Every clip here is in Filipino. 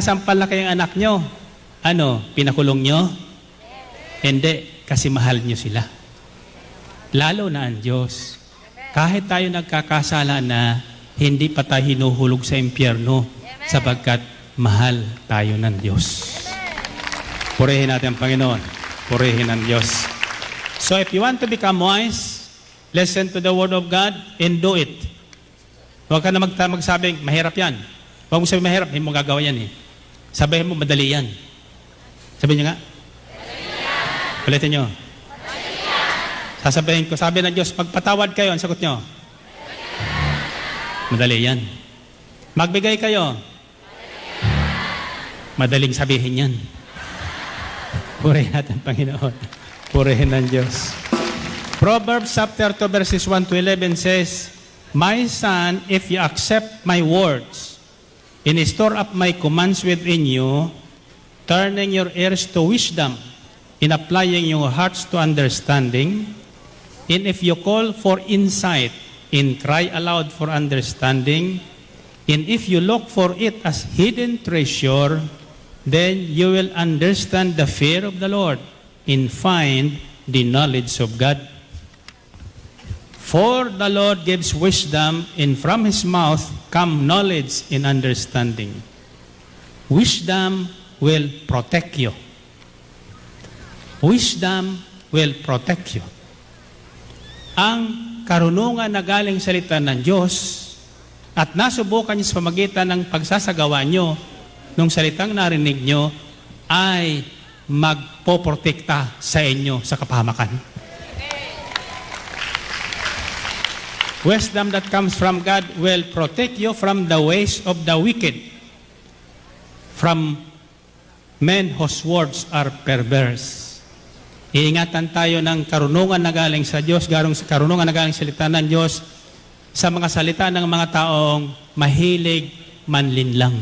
Sampal na kayong anak nyo. Ano, pinakulong nyo? Hindi, kasi mahal nyo sila. Lalo na ang Diyos. Kahit tayo nagkakasala na, hindi pa tayo hinuhulog sa impyerno sapagkat mahal tayo ng Diyos. Purihin natin ang Panginoon. Purihin ang Diyos. So if you want to become wise, listen to the Word of God and do it. Huwag ka na mag magsabing, mahirap yan. Huwag mo sabihin mahirap, hindi mo gagawa yan eh. Sabihin mo, madali yan. Sabihin niyo nga. Ulitin niyo. Sasabihin ko, sabi ng Diyos, pagpatawad kayo, ang sagot niyo. Madali yan. Magbigay kayo. Madaling sabihin yan. Purihin natin, Panginoon. Purihin ng Diyos. Proverbs chapter 2 verses 1 to 11 says, My son, if you accept my words and store up my commands within you, turning your ears to wisdom, in applying your hearts to understanding, and if you call for insight and cry aloud for understanding, and if you look for it as hidden treasure, then you will understand the fear of the Lord and find the knowledge of God. For the Lord gives wisdom, and from his mouth come knowledge and understanding. Wisdom will protect you. Wisdom will protect you. Ang karunungan na galing salita ng Diyos at nasubukan niyo sa pamagitan ng pagsasagawa niyo nung salitang narinig niyo ay magpoprotekta sa inyo sa kapahamakan. Wisdom that comes from God will protect you from the ways of the wicked, from men whose words are perverse. Iingatan tayo ng karunungan na galing sa Diyos, garong karunungan na galing sa salita ng Diyos, sa mga salita ng mga taong mahilig manlinlang.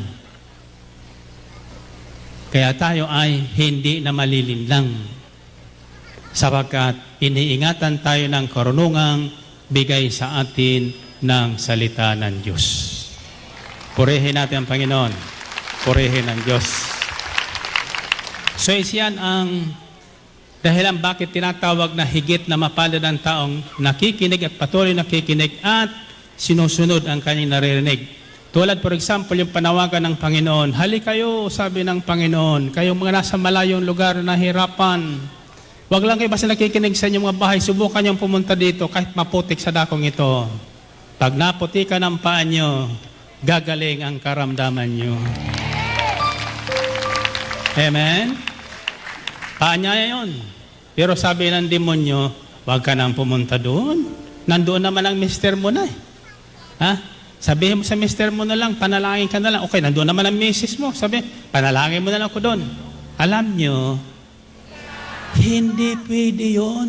Kaya tayo ay hindi na malilinlang sapagkat iniingatan tayo ng karunungang bigay sa atin ng salita ng Diyos. Purihin natin ang Panginoon. Purihin ang Diyos. So isiyan ang dahilan bakit tinatawag na higit na mapalad ang taong nakikinig at patuloy nakikinig at sinusunod ang kanyang naririnig. Tulad for example yung panawagan ng Panginoon, Hali kayo, sabi ng Panginoon, kayong mga nasa malayong lugar na hirapan. Huwag lang kayo basta nakikinig sa inyong mga bahay, subukan niyong pumunta dito kahit maputik sa dakong ito. Pag naputikan ang paa niyo, gagaling ang karamdaman niyo. Amen? Paanyaya yun. Pero sabi ng demonyo, huwag ka nang pumunta doon. Nandoon naman ang mister mo na eh. Ha? Sabihin mo sa mister mo na lang, panalangin ka na lang. Okay, nandoon naman ang misis mo. Sabi, panalangin mo na lang ako doon. Alam nyo, hindi pwede yun.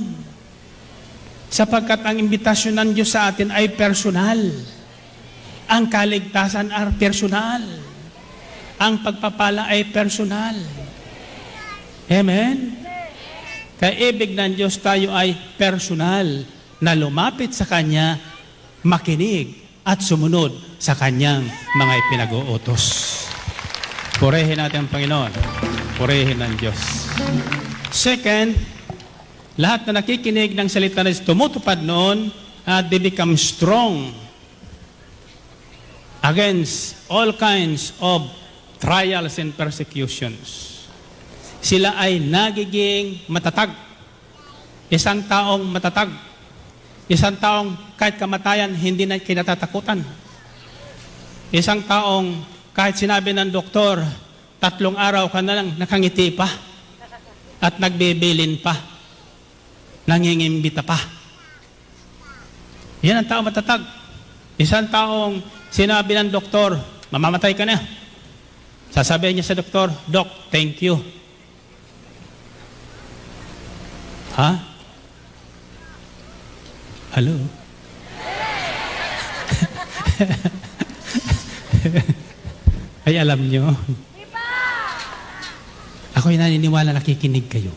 Sapagkat ang imbitasyon ng Diyos sa atin ay personal. Ang kaligtasan ay personal. Ang pagpapala ay personal. Amen? Kaya ibig ng Diyos tayo ay personal na lumapit sa Kanya, makinig at sumunod sa Kanyang mga ipinag-uutos. Purihin natin ang Panginoon. Purihin ng Diyos. Second, lahat na nakikinig ng salita na tumutupad noon at they become strong against all kinds of trials and persecutions. Sila ay nagiging matatag. Isang taong matatag. Isang taong kahit kamatayan, hindi na kinatatakutan. Isang taong kahit sinabi ng doktor, tatlong araw ka na lang nakangiti pa at nagbibilin pa. Nangingimbita pa. Yan ang tao matatag. Isang taong sinabi ng doktor, mamamatay ka na. Sasabihin niya sa doktor, Doc, thank you. Ha? Hello? Ay, alam nyo. Ako'y naniniwala nakikinig kayo.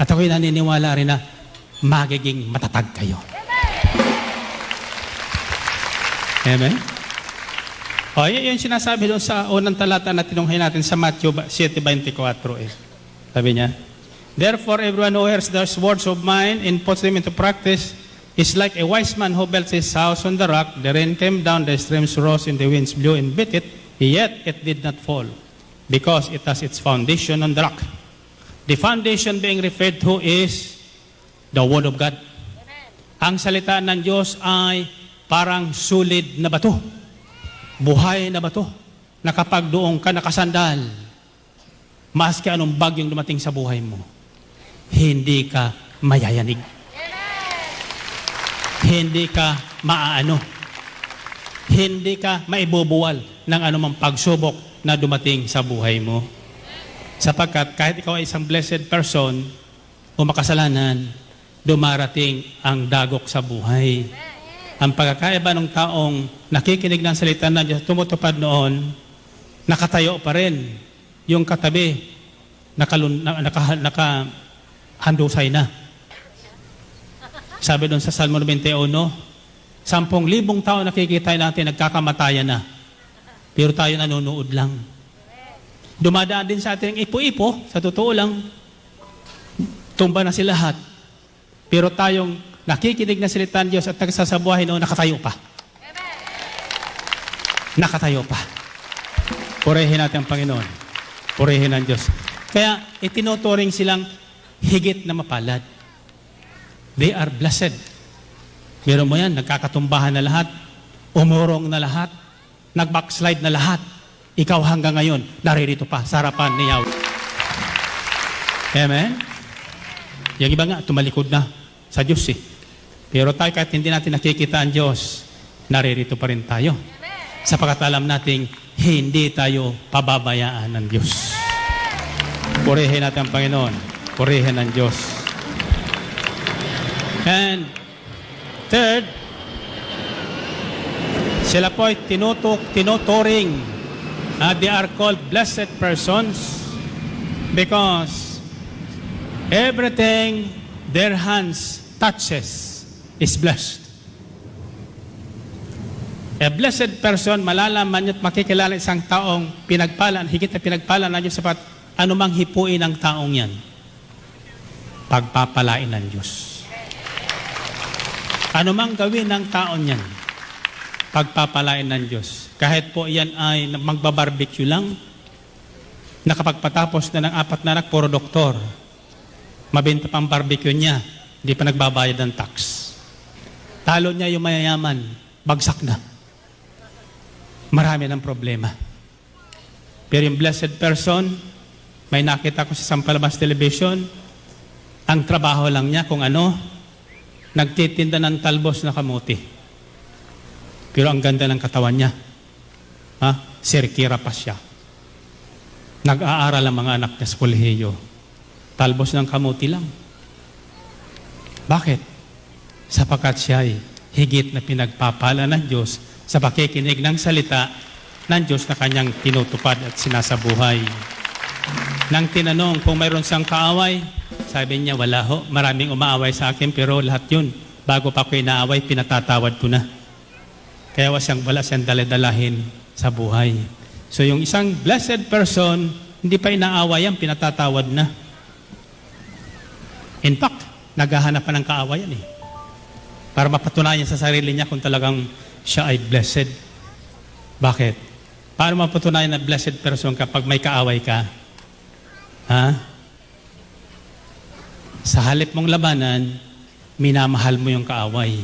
At ako'y naniniwala rin na magiging matatag kayo. Amen? O, yun yung sinasabi doon sa unang talata na tinunghay natin sa Matthew 7.24 eh. Sabi niya, Therefore, everyone who hears those words of mine and puts them into practice is like a wise man who built his house on the rock. The rain came down, the streams rose, and the winds blew and beat it, yet it did not fall, because it has its foundation on the rock. The foundation being referred to is the Word of God. Ang salita ng Diyos ay parang sulid na bato. Buhay na bato. Na kapag doon ka nakasandal, maski anong bagyong dumating sa buhay mo, hindi ka mayayanig. Hindi ka maaano. Hindi ka maibubuwal ng anumang pagsubok na dumating sa buhay mo. Sapagkat kahit ikaw ay isang blessed person o makasalanan, dumarating ang dagok sa buhay. Ang pagkakaiba ng taong nakikinig ng salita ng Diyos, tumutupad noon, nakatayo pa rin. Yung katabi, nakalun, na, naka, nakahandusay na. Sabi doon sa Salmo 91, sampung libong tao nakikita natin nagkakamatayan na. Pero tayo nanonood lang. Dumadaan din sa ating ipo-ipo, sa totoo lang, tumba na si lahat. Pero tayong nakikinig na salita ng Diyos at nagsasabuhay noon, nakatayo pa. Nakatayo pa. Purihin natin ang Panginoon. Purihin ang Diyos. Kaya itinuturing silang higit na mapalad. They are blessed. Pero mo yan, nagkakatumbahan na lahat, umurong na lahat, nag-backslide na lahat. Ikaw hanggang ngayon, naririto pa sa harapan ni Yahweh. Amen? Yung iba nga, tumalikod na sa Diyos eh. Pero tayo kahit hindi natin nakikita ang Diyos, naririto pa rin tayo. Sapagat alam nating hindi tayo pababayaan ng Diyos. Purihin natin ang Panginoon. Purihin ang Diyos. And third, sila po ay tinutuk, tinuturing. Uh, they are called blessed persons because everything their hands touches is blessed. A blessed person, malalaman niyo at makikilala isang taong pinagpalan, higit na pinagpalan na Diyos sapat anumang hipuin ng taong yan. Pagpapalain ng Diyos. Anumang gawin ng taon yan, pagpapalain ng Diyos. Kahit po yan ay magbabarbecue lang, nakapagpatapos na ng apat na anak, puro doktor. Mabenta pang barbecue niya, hindi pa nagbabayad ng tax. Talo niya yung mayayaman, bagsak na. Marami ng problema. Pero yung blessed person, may nakita ko sa Sampalabas Television, ang trabaho lang niya kung ano, nagtitinda ng talbos na kamuti. Pero ang ganda ng katawan niya. Ha? Sirkira pa siya. Nag-aaral ang mga anak niya sa kolehiyo. Talbos ng kamuti lang. Bakit? Sapagkat siya ay higit na pinagpapala ng Diyos sa pakikinig ng salita ng Diyos na kanyang tinutupad at sinasabuhay. Nang tinanong kung mayroon siyang kaaway, sabi niya, wala ho. Maraming umaaway sa akin, pero lahat yun, bago pa ako inaaway, pinatatawad ko na. Kaya wala siyang, wala siyang daladalahin sa buhay. So yung isang blessed person, hindi pa inaaway yan, pinatatawad na. In fact, naghahanap pa ng kaawayan eh. Para mapatunayan sa sarili niya kung talagang siya ay blessed. Bakit? Paano mapatunayan na blessed person kapag may kaaway ka? Ha? Sa halip mong labanan, minamahal mo yung kaaway.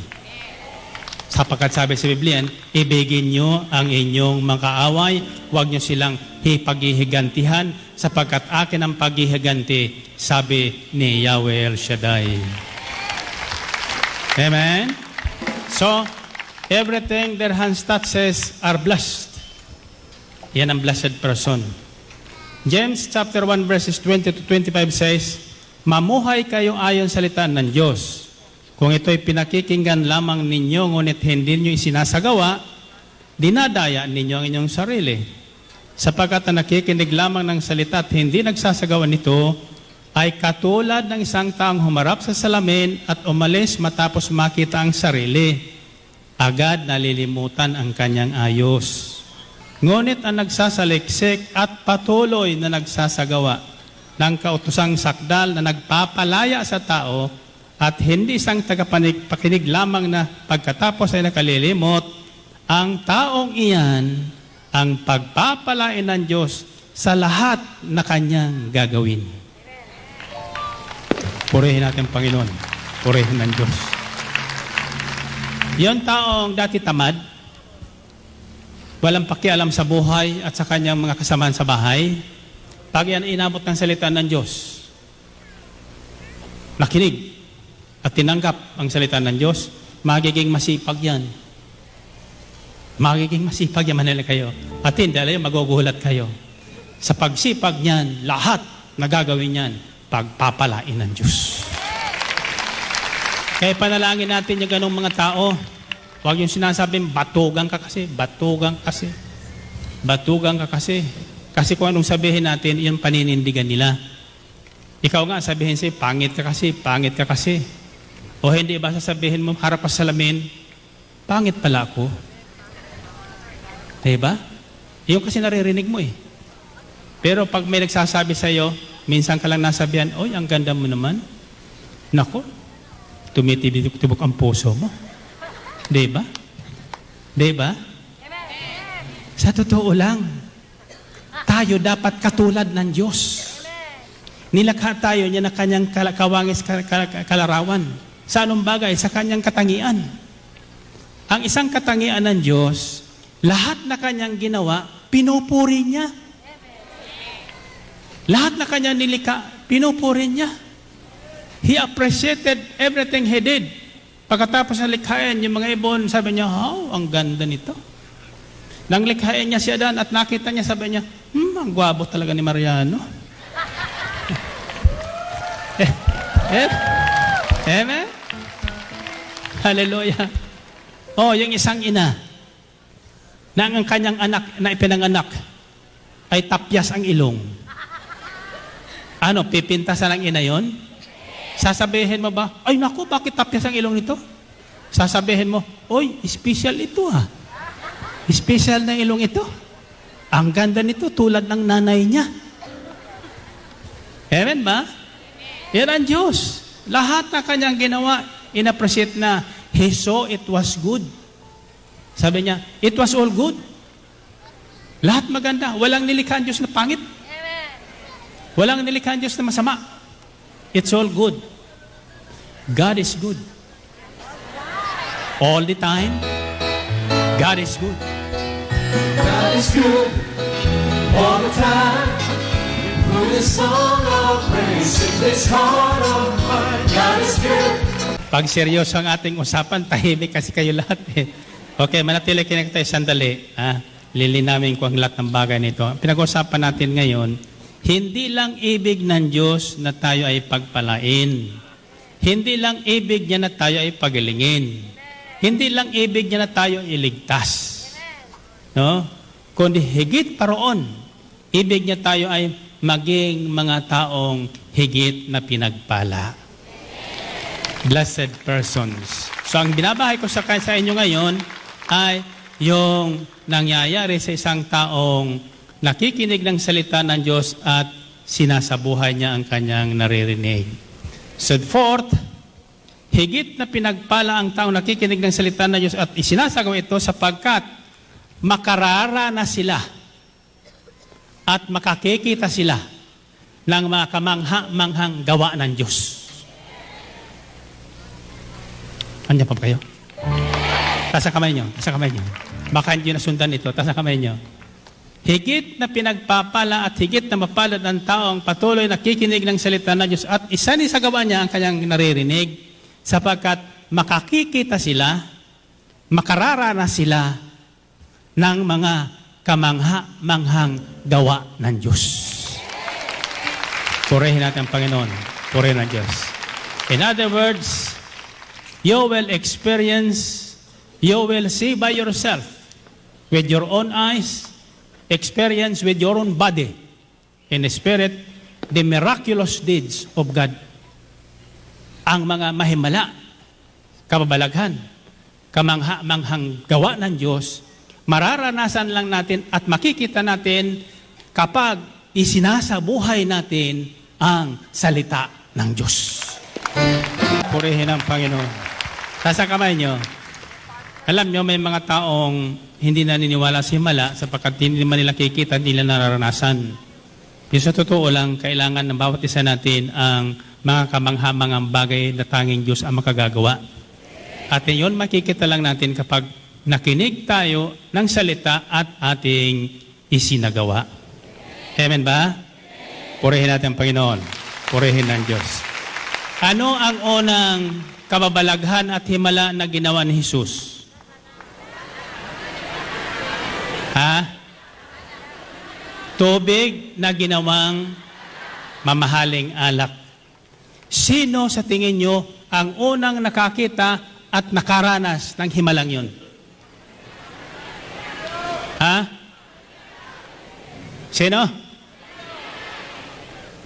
Sapagkat sabi sa Biblia, ibigin nyo ang inyong mga kaaway, huwag nyo silang hipaghihigantihan, sapagkat akin ang paghihiganti, sabi ni Yahweh El Shaddai. Amen? So, everything their hands touches are blessed. Yan ang blessed person. James chapter 1 verses 20 to 25 says, Mamuhay kayo ayon sa salita ng Diyos. Kung ito'y pinakikinggan lamang ninyo, ngunit hindi nyo isinasagawa, dinadaya ninyo ang inyong sarili. Sapagkat ang nakikinig lamang ng salita at hindi nagsasagawa nito, ay katulad ng isang taong humarap sa salamin at umalis matapos makita ang sarili. Agad nalilimutan ang kanyang ayos. Ngunit ang nagsasaliksik at patuloy na nagsasagawa ng kautusang sakdal na nagpapalaya sa tao at hindi isang tagapakinig lamang na pagkatapos ay nakalilimot, ang taong iyan ang pagpapalain ng Diyos sa lahat na kanyang gagawin. Purihin natin ang Panginoon. Purihin ng Diyos. Yon taong dati tamad, walang pakialam sa buhay at sa kanyang mga kasamaan sa bahay, pag yan inabot ng salita ng Diyos, nakinig at tinanggap ang salita ng Diyos, magiging masipag yan. Magiging masipag yan manila kayo. At hindi, alam, magugulat kayo. Sa pagsipag niyan, lahat na gagawin niyan, pagpapalain ng Diyos. Kaya panalangin natin yung ganong mga tao. Huwag yung sinasabing, batugan ka kasi, batugan kasi. Batugan ka kasi. Kasi kung anong sabihin natin, yun paninindigan nila. Ikaw nga, sabihin sa'yo, pangit ka kasi, pangit ka kasi. O hindi ba sasabihin mo, harap ka sa salamin, pangit pala ako. Diba? Yung kasi naririnig mo eh. Pero pag may nagsasabi sa'yo, minsan ka lang nasabihan, Oy, ang ganda mo naman. Nako, tumitibok ang puso mo. Diba? Diba? Sa totoo lang, tayo dapat katulad ng Diyos. Nilakha tayo niya na kanyang kawangis kal- kal- kalarawan. Sa anong bagay? Sa kanyang katangian. Ang isang katangian ng Diyos, lahat na kanyang ginawa, pinupuri niya. Lahat na kanyang nilikha, pinupuri niya. He appreciated everything he did. Pagkatapos na likhain, yung mga ibon, sabi niya, oh, ang ganda nito. Nang likhain niya si Adan at nakita niya, sabi niya, hmm, ang gwabo talaga ni Mariano. eh, eh, Amen? Hallelujah. Oh, yung isang ina, na ang kanyang anak na ipinanganak ay tapyas ang ilong. Ano, pipintasan ng ina yon? Sasabihin mo ba, ay naku, bakit tapyas ang ilong nito? Sasabihin mo, oy, special ito ah. Special na ilong ito. Ang ganda nito, tulad ng nanay niya. Amen ba? Yan ang Diyos. Lahat na kanyang ginawa, inappreciate na, He saw it was good. Sabi niya, it was all good. Lahat maganda. Walang nilikha ang Diyos na pangit. Walang nilikha ang Diyos na masama. It's all good. God is good. All the time, God is good. God is good all the time. Put a song of praise in this heart of mine. God is good. Pag seryoso ang ating usapan, tahimik kasi kayo lahat eh. Okay, manatili kayo tayo sandali. Ah, lilinawin ko ang lahat ng bagay nito. Pinag-usapan natin ngayon, hindi lang ibig ng Diyos na tayo ay pagpalain. Hindi lang ibig niya na tayo ay pagalingin. Hindi lang ibig niya na tayo iligtas. No? Kundi higit pa roon, ibig niya tayo ay maging mga taong higit na pinagpala blessed persons. So ang binabahay ko sa, sa inyo ngayon ay yung nangyayari sa isang taong nakikinig ng salita ng Diyos at sinasabuhay niya ang kanyang naririnig. So fourth, higit na pinagpala ang taong nakikinig ng salita ng Diyos at isinasagawa ito sapagkat makarara na sila at makakikita sila ng mga kamangha-manghang gawa ng Diyos. Andiyan pa ba kayo? Taas ang kamay nyo. Taas ang kamay nyo. Baka hindi nasundan ito. Taas ang kamay nyo. Higit na pinagpapala at higit na mapalad ang taong patuloy nakikinig ng salita ng Diyos at isa ni sa gawa niya ang kanyang naririnig sapagkat makakikita sila, makararana sila ng mga kamangha-manghang gawa ng Diyos. Purihin natin ang Panginoon. Purihin ang Diyos. In other words, you will experience, you will see by yourself, with your own eyes, experience with your own body, in the spirit, the miraculous deeds of God. Ang mga mahimala, kababalaghan, kamangha-manghang gawa ng Diyos mararanasan lang natin at makikita natin kapag isinasabuhay natin ang salita ng Diyos. Purihin ang Panginoon. Sa kamay nyo, alam nyo, may mga taong hindi naniniwala sa himala sapagkat hindi naman nila kikita, hindi nila nararanasan. Yung sa totoo lang, kailangan ng bawat isa natin ang mga kamanghamangang bagay na tanging Diyos ang makagagawa. At yun makikita lang natin kapag nakinig tayo ng salita at ating isinagawa. Amen ba? Purihin natin ang Panginoon. Purihin ng Diyos. Ano ang unang kababalaghan at himala na ginawa ni Jesus? Ha? Tubig na ginawang mamahaling alak. Sino sa tingin nyo ang unang nakakita at nakaranas ng himalang yun? Ha? Sino?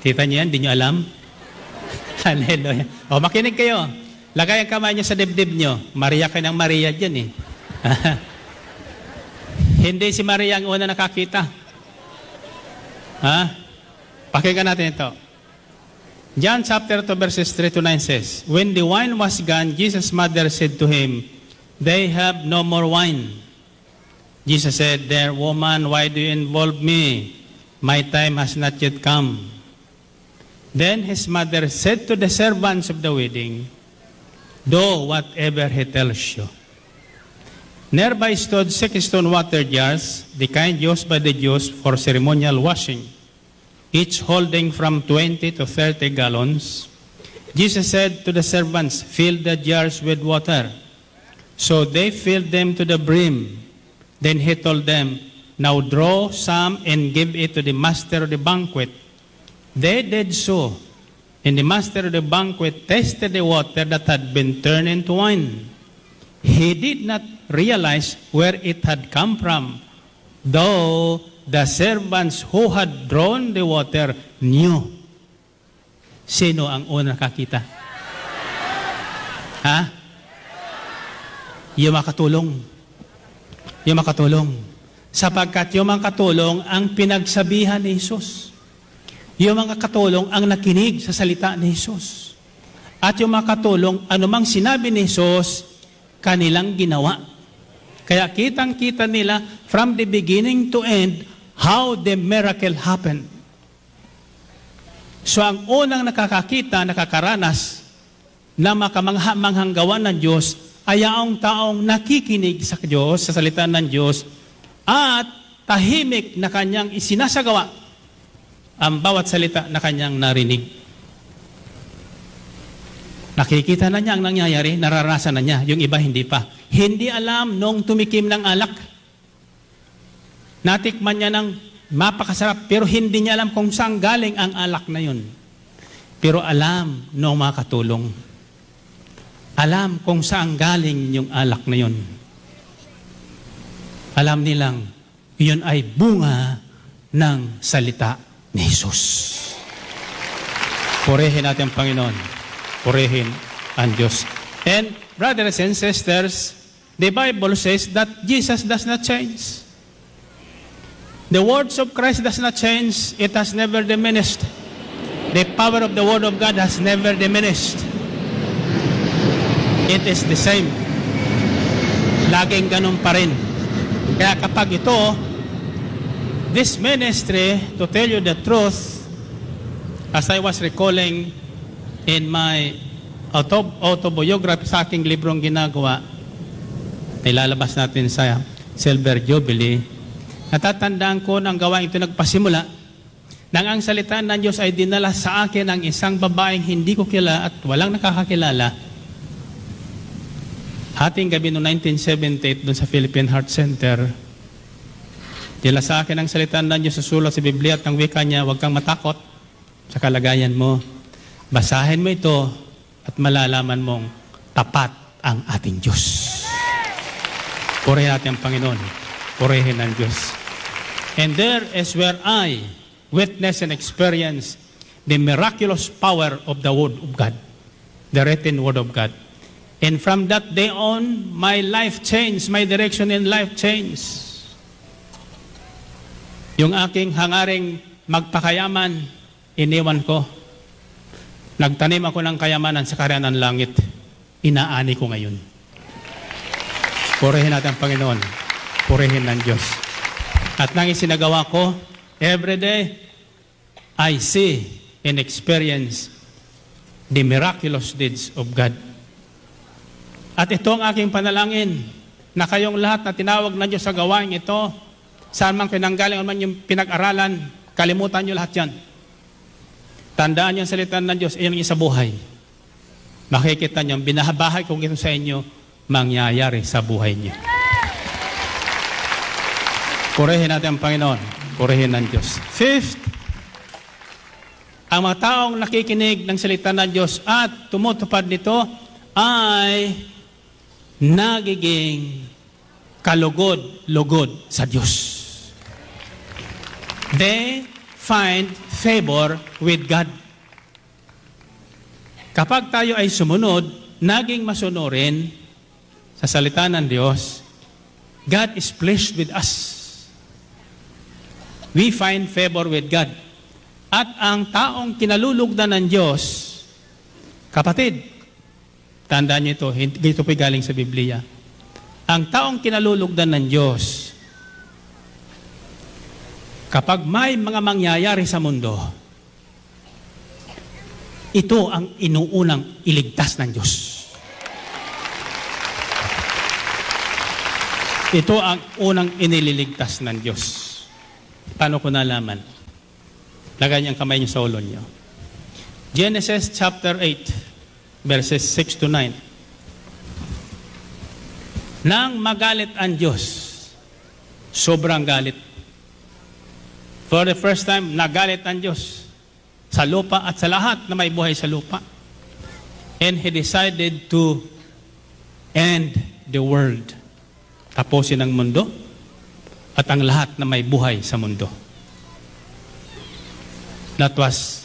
Kita niyo yan? Di nyo alam? Hallelujah. O, makinig kayo. Lagay ang kamay niyo sa dibdib niyo. Maria kayo ng Maria dyan eh. Hindi si Maria ang una nakakita. Ha? Pakinggan natin ito. John chapter 2 verses 3 to 9 says, When the wine was gone, Jesus' mother said to him, They have no more wine. Jesus said, There, woman, why do you involve me? My time has not yet come. Then his mother said to the servants of the wedding, Do whatever he tells you. Nearby stood six stone water jars, the kind used by the Jews for ceremonial washing, each holding from 20 to 30 gallons. Jesus said to the servants, Fill the jars with water. So they filled them to the brim. Then he told them, Now draw some and give it to the master of the banquet. They did so. And the master of the banquet tasted the water that had been turned into wine. He did not realize where it had come from, though the servants who had drawn the water knew. Sino ang una nakakita? Ha? Yung makatulong. Yung makatulong. Sapagkat yung mga katulong ang pinagsabihan ni Jesus. Yung mga katulong ang nakinig sa salita ni Jesus. At yung mga katulong, anumang sinabi ni Jesus, kanilang ginawa. Kaya kitang-kita nila from the beginning to end how the miracle happened. So ang unang nakakakita, nakakaranas na makamangha-manghang gawa ng Diyos ay ang taong nakikinig sa Diyos, sa salita ng Diyos, at tahimik na kanyang isinasagawa ang bawat salita na kanyang narinig. Nakikita na niya ang nangyayari, nararasan na niya, yung iba hindi pa. Hindi alam nung tumikim ng alak. Natikman niya ng mapakasarap, pero hindi niya alam kung saan galing ang alak na yun. Pero alam nung mga katulong. Alam kung saan galing yung alak na yun. Alam nilang, yun ay bunga ng salita ni Jesus. Purihin natin ang Panginoon. Purihin ang Diyos. And brothers and sisters, the Bible says that Jesus does not change. The words of Christ does not change. It has never diminished. The power of the Word of God has never diminished. It is the same. Laging ganun pa rin. Kaya kapag ito, this ministry, to tell you the truth, as I was recalling in my auto- autobiography sa aking librong ginagawa, nilalabas natin sa Silver Jubilee, natatandaan ko ng gawain ito nagpasimula nang ang salita ng Diyos ay dinala sa akin ng isang babaeng hindi ko kilala at walang nakakakilala. Hating gabi noong 1978 doon sa Philippine Heart Center, Dila sa akin ang salita ng Diyos sa sulat sa Biblia at ng wika niya, huwag kang matakot sa kalagayan mo. Basahin mo ito at malalaman mong tapat ang ating Diyos. Purihin natin ang Panginoon. Purihin ang Diyos. And there is where I witness and experience the miraculous power of the Word of God, the written Word of God. And from that day on, my life changed, my direction in life changed. Yung aking hangaring magpakayaman, iniwan ko. Nagtanim ako ng kayamanan sa karyan ng langit. Inaani ko ngayon. Purihin natin ang Panginoon. Purihin ng Diyos. At nang isinagawa ko, every day, I see and experience the miraculous deeds of God. At ito ang aking panalangin, na kayong lahat na tinawag na Diyos sa gawain ito, saan man pinanggaling man yung pinag-aralan, kalimutan nyo lahat yan. Tandaan nyo ang salita ng Diyos, iyon yung sa buhay. Makikita nyo, binahabahay kong ito sa inyo, mangyayari sa buhay nyo. Purihin natin ang Panginoon. Purihin ng Diyos. Fifth, ang mga taong nakikinig ng salita ng Diyos at tumutupad nito ay nagiging kalugod-lugod sa Diyos. They find favor with God. Kapag tayo ay sumunod, naging masunurin sa salita ng Diyos, God is pleased with us. We find favor with God. At ang taong kinalulugdan ng Diyos, kapatid, tandaan niyo ito, ito po'y galing sa Biblia. Ang taong kinalulugdan ng Diyos, kapag may mga mangyayari sa mundo, ito ang inuunang iligtas ng Diyos. Ito ang unang inililigtas ng Diyos. Paano ko nalaman? Lagay niyo ang kamay niyo sa ulo niyo. Genesis chapter 8, verses 6 to 9. Nang magalit ang Diyos, sobrang galit. For the first time, nagalit ang Diyos sa lupa at sa lahat na may buhay sa lupa. And He decided to end the world. Tapusin ang mundo at ang lahat na may buhay sa mundo. That was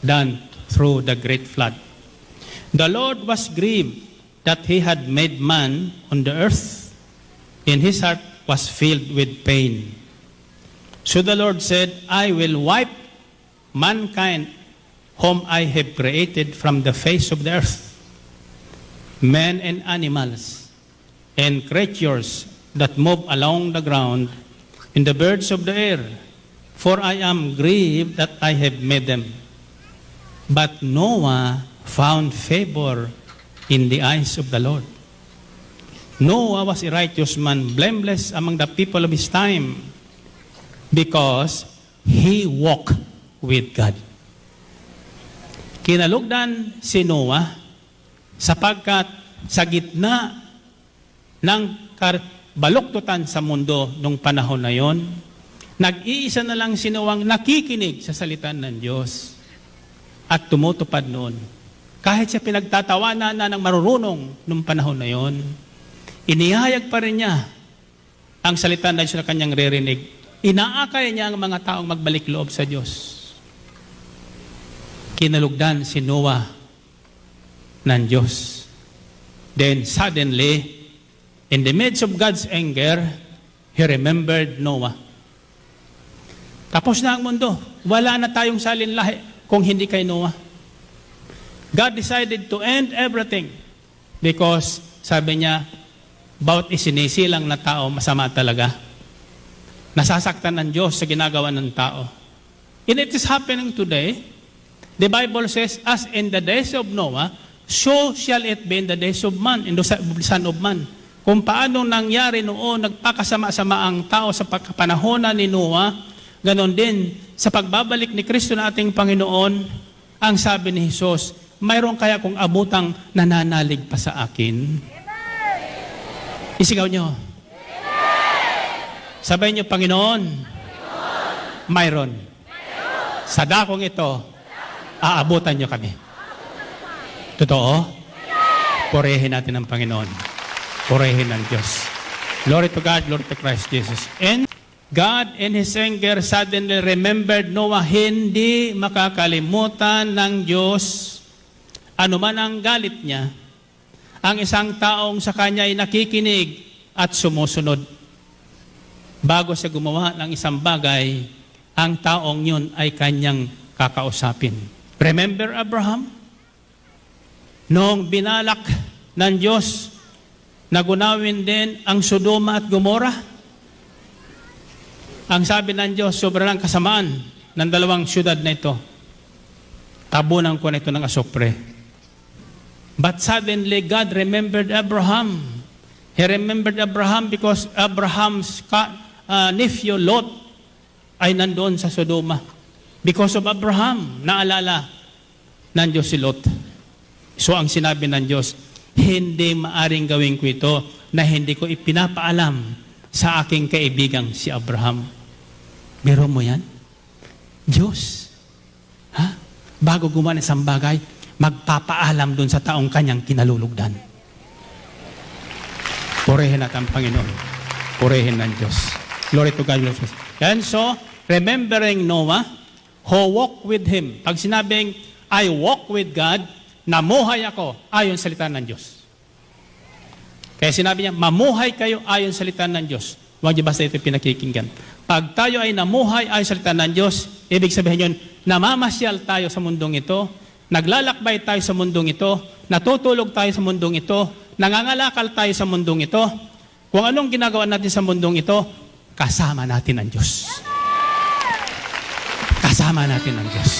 done through the great flood. The Lord was grieved that he had made man on the earth, and his heart was filled with pain. So the Lord said, I will wipe mankind whom I have created from the face of the earth, men and animals, and creatures that move along the ground, and the birds of the air, for I am grieved that I have made them. But Noah found favor in the eyes of the Lord. Noah was a righteous man, blameless among the people of his time, because he walked with God. Kinalugdan si Noah sapagkat sa gitna ng baluktutan sa mundo nung panahon na yon, nag-iisa na lang si Noah nakikinig sa salita ng Diyos at tumutupad noon. Kahit siya pinagtatawanan na ng marurunong nung panahon na yon, inihayag pa rin niya ang salita na kanyang ririnig. Inaakay niya ang mga taong magbalik loob sa Diyos. Kinalugdan si Noah ng Diyos. Then suddenly, in the midst of God's anger, He remembered Noah. Tapos na ang mundo. Wala na tayong salin lahi kung hindi kay Noah. God decided to end everything because sabi niya, bawat isinisilang na tao, masama talaga. Nasasaktan ng Diyos sa ginagawa ng tao. And it is happening today. The Bible says, as in the days of Noah, so shall it be in the days of man, in the son of man. Kung paano nangyari noon, nagpakasama-sama ang tao sa pagkapanahonan ni Noah, ganon din sa pagbabalik ni Kristo na ating Panginoon, ang sabi ni Jesus, mayroon kaya kung abutang nananalig pa sa akin? Isigaw nyo. Sabay nyo, Panginoon, mayroon. Sa dakong ito, aabutan nyo kami. Totoo? Purihin natin ang Panginoon. Purihin ng Diyos. Glory to God, glory to Christ Jesus. And God in His anger suddenly remembered Noah, hindi makakalimutan ng Diyos anuman ang galit niya, ang isang taong sa kanya ay nakikinig at sumusunod. Bago siya gumawa ng isang bagay, ang taong yun ay kanyang kakausapin. Remember Abraham? Noong binalak ng Diyos na gunawin din ang Sodoma at Gomora, ang sabi ng Diyos, sobrang kasamaan ng dalawang syudad na ito. Tabunan ko na ito ng asopre. But suddenly, God remembered Abraham. He remembered Abraham because Abraham's uh, nephew Lot ay nandoon sa Sodoma. Because of Abraham, naalala ng Diyos si Lot. So ang sinabi ng Diyos, hindi maaring gawin ko ito na hindi ko ipinapaalam sa aking kaibigang si Abraham. Biro mo yan? Diyos. Ha? Bago gumawa ng isang bagay, magpapaalam doon sa taong kanyang kinalulugdan. Purihin natin ang Panginoon. Purihin ng Diyos. Glory to God. And so, remembering Noah, who walked with Him. Pag sinabing, I walk with God, namuhay ako ayon sa salita ng Diyos. Kaya sinabi niya, mamuhay kayo ayon sa salita ng Diyos. Huwag niyo basta ito pinakikinggan. Pag tayo ay namuhay ayon sa salita ng Diyos, ibig sabihin yun, namamasyal tayo sa mundong ito, naglalakbay tayo sa mundong ito, natutulog tayo sa mundong ito, nangangalakal tayo sa mundong ito. Kung anong ginagawa natin sa mundong ito, kasama natin ang Diyos. Kasama natin ang Diyos.